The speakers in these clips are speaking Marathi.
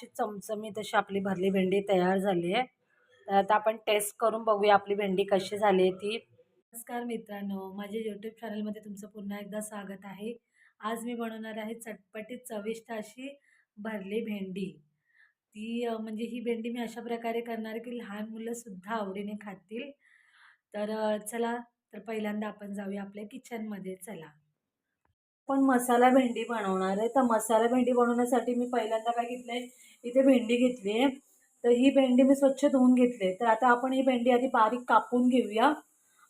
अशी चमचमीत अशी आपली भरली भेंडी तयार झाली आहे. तर आता आपण टेस्ट करून बघूया आपली भेंडी कशी झाली आहे ती. नमस्कार मित्रांनो माझ्या यूट्यूब चॅनलमध्ये तुमचं पुन्हा एकदा स्वागत आहे. आज मी बनवणार आहे चटपटीत चविष्ट अशी भरली भेंडी. ती म्हणजे ही भेंडी मी अशा प्रकारे करणार आहे की लहान मुलंसुद्धा आवडीने खातील. तर चला तर पहिल्यांदा आपण जाऊया आपल्या किचनमध्ये चला. पण मसाला भेंडी बनवणार आहे. तर मसाला भेंडी बनवण्यासाठी मी पहिल्यांदा काय घेतलं आहे इथे भेंडी घेतली आहे. तर ही भेंडी मी स्वच्छ धुवून घेतली आहे. तर आता आपण ही भेंडी आधी बारीक कापून घेऊया.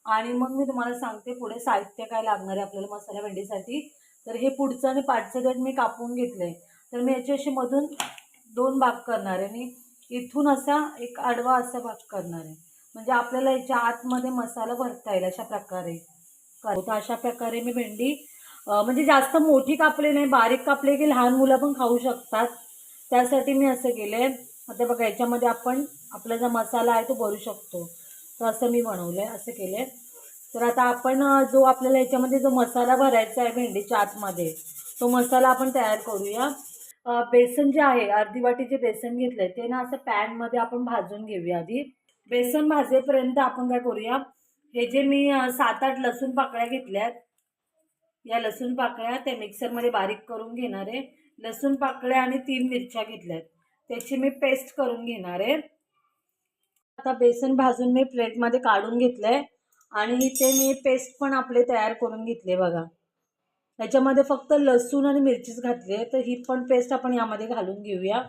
आणि मग मी तुम्हाला सांगते पुढे साहित्य काय लागणार आहे आपल्याला मसाला भेंडीसाठी. तर हे पुढचं आणि पाठचं देठ मी कापून घेतलं आहे तर मी याची अशी मधून दोन भाग करणार आहे. आणि इथून असा एक आडवा असा भाग करणार आहे. म्हणजे आपल्याला याच्या आतमध्ये मसाला भरता येईल अशा प्रकारे. करू तर अशा प्रकारे मी भेंडी म्हणजे जास्त मोठी कापली नाही बारीक कापले की लहान मुलं पण खाऊ शकतात. त्यासाठी मी असं केलं. आता बघा याच्यामध्ये आपण आपला जो मसाला आहे तो भरू शकतो. तर असं मी बनवलं आहे असं केलं. तर आता आपण जो आपल्याला याच्यामध्ये जो मसाला भरायचा आहे भेंडीच्या आतमध्ये तो मसाला आपण तयार करूया. बेसन जे आहे अर्धी वाटी जे बेसन घेतलं आहे ते ना असं पॅनमध्ये आपण भाजून घेऊया आधी. बेसन भाजेपर्यंत आपण काय करूया हे जे मी सात आठ लसूण पाकळ्या घेतल्यात या लसूण पाकळ्या त्या मिक्सरमध्ये बारीक करून घेणार आहे. लसूण पाकळ्या आणि तीन मिरच्या घेतल्यात. त्याची मी पेस्ट करून घेणार आहे. आता बेसन भाजून मी प्लेटमध्ये काढून घेतलं आहे आणि ते मी पेस्ट पण आपले तयार करून घेतले बघा. त्याच्यामध्ये फक्त लसूण आणि मिरचीच घातली आहे. तर ही पण पेस्ट आपण यामध्ये घालून घेऊया.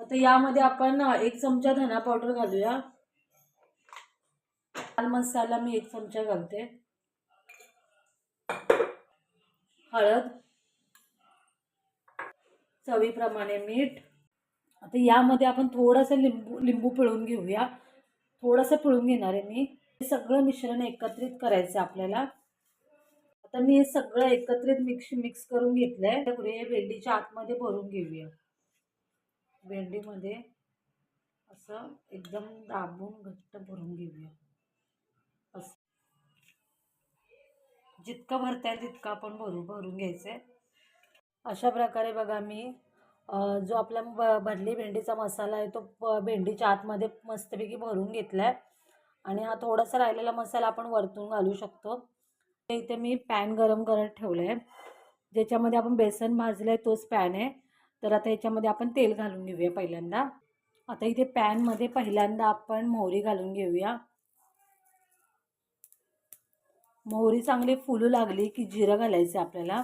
आता यामध्ये आपण एक चमचा धना पावडर घालूया. लाल मसाला मी एक चमचा घालते. हळद. चवीप्रमाणे मीठ. आता यामध्ये आपण थोडंसं लिंबू लिंबू पिळून घेऊया. थोडंसं पिळून घेणार आहे मी. हे सगळं मिश्रण एकत्रित करायचं आहे आपल्याला. आता मी हे सगळं एकत्रित मिक्स मिक्स करून घेतलं आहे तर हे भेंडीच्या आतमध्ये भरून घेऊया. भेंडीमध्ये असं एकदम दाबून घट्ट भरून घेऊया. असं. जितकं भरता येईल तितकं आपण भरू भरून घ्यायचं आहे अशा प्रकारे बघा मी जो आपला ब भरली भेंडीचा मसाला आहे तो प भेंडीच्या आतमध्ये मस्तपैकी भरून घेतला आहे आणि हा थोडासा राहिलेला मसाला आपण वरतून घालू शकतो. इथे मी पॅन गरम करत ठेवलं आहे ज्याच्यामध्ये आपण बेसन भाजलं आहे तोच पॅन आहे. तर आता याच्यामध्ये आपण तेल घालून घेऊया पहिल्यांदा. आता इथे पॅनमध्ये पहिल्यांदा आपण मोहरी घालून घेऊया. मोहरी चांगली फुलू लागली की जिरं घालायचं आहे आपल्याला.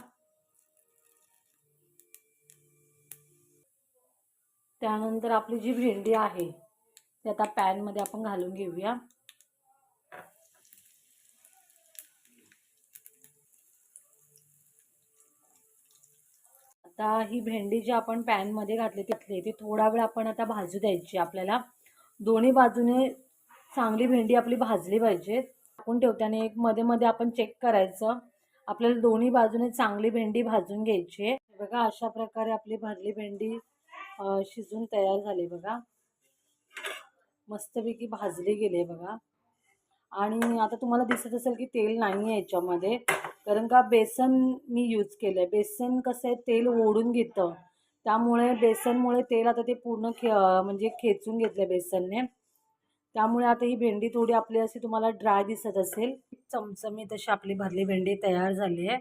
त्यानंतर आपली जी भेंडी आहे ती आता पॅनमध्ये आपण घालून घेऊया. आता ही भेंडी जी आपण पॅनमध्ये घातली तिथली ती थोडा वेळ आपण आता भाजू द्यायची. आपल्याला दोन्ही बाजूने चांगली भेंडी आपली भाजली पाहिजे. टाकून ठेवताना एक मध्ये मध्ये आपण चेक करायचं. आपल्याला दोन्ही बाजूने चांगली भेंडी भाजून घ्यायची आहे. बघा अशा प्रकारे आपली भरली भेंडी शिजून तयार झाली बघा. मस्तपैकी भाजली गेली बघा. आणि आता तुम्हाला दिसत असेल की तेल नाही आहे याच्यामध्ये. कारण का बेसन मी यूज केलं आहे बेसन कसं आहे तेल ओढून घेतं. त्यामुळे बेसनमुळे तेल आता ते पूर्ण खे म्हणजे खेचून घेतलं बेसनने. त्यामुळे आता ही भेंडी थोडी आपली अशी तुम्हाला ड्राय दिसत असेल. चमचमीत अशी आपली भरली भेंडी तयार झाली आहे.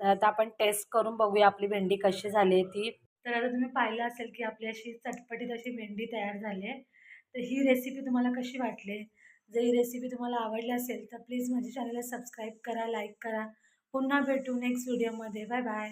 आता आपण टेस्ट करून बघूया आपली भेंडी कशी झाली आहे ती. तर आता तुम्ही पाहिलं असेल की आपली अशी चटपटीत अशी भेंडी तयार झाली आहे. तर ही रेसिपी तुम्हाला कशी वाटली? जर ही रेसिपी तुम्हाला आवडली असेल तर प्लीज माझ्या चॅनलला सबस्क्राईब करा लाईक करा. पुन्हा भेटू नेक्स्ट व्हिडिओमध्ये बाय बाय